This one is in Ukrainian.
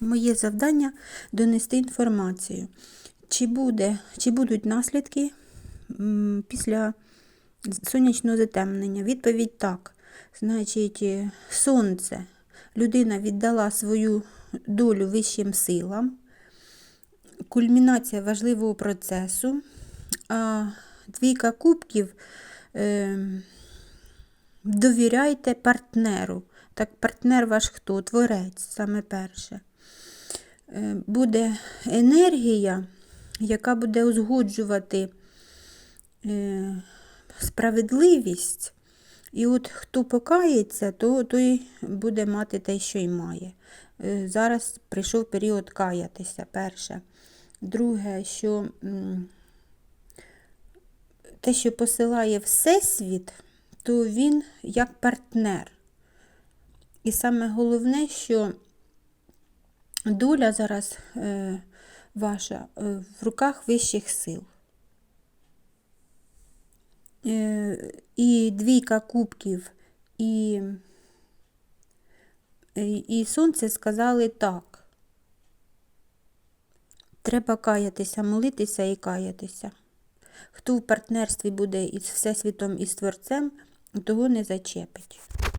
Моє завдання донести інформацію. Чи, буде, чи будуть наслідки після сонячного затемнення? Відповідь так. Значить, е, сонце. Людина віддала свою долю вищим силам. Кульмінація важливого процесу. А двійка кубків е, довіряйте партнеру. Так, партнер ваш хто? Творець, саме перше. Е, Буде енергія, яка буде узгоджувати е, справедливість. І от хто покається, то той буде мати те, що й має. Е, Зараз прийшов період каятися, перше. Друге, що те, що посилає Всесвіт, то він як партнер. І саме головне, що доля зараз е, ваша е, в руках вищих сил. Е, і двійка кубків, і, і, сонце сказали так. Треба каятися, молитися і каятися. Хто в партнерстві буде із Всесвітом і з Творцем, того не зачепить.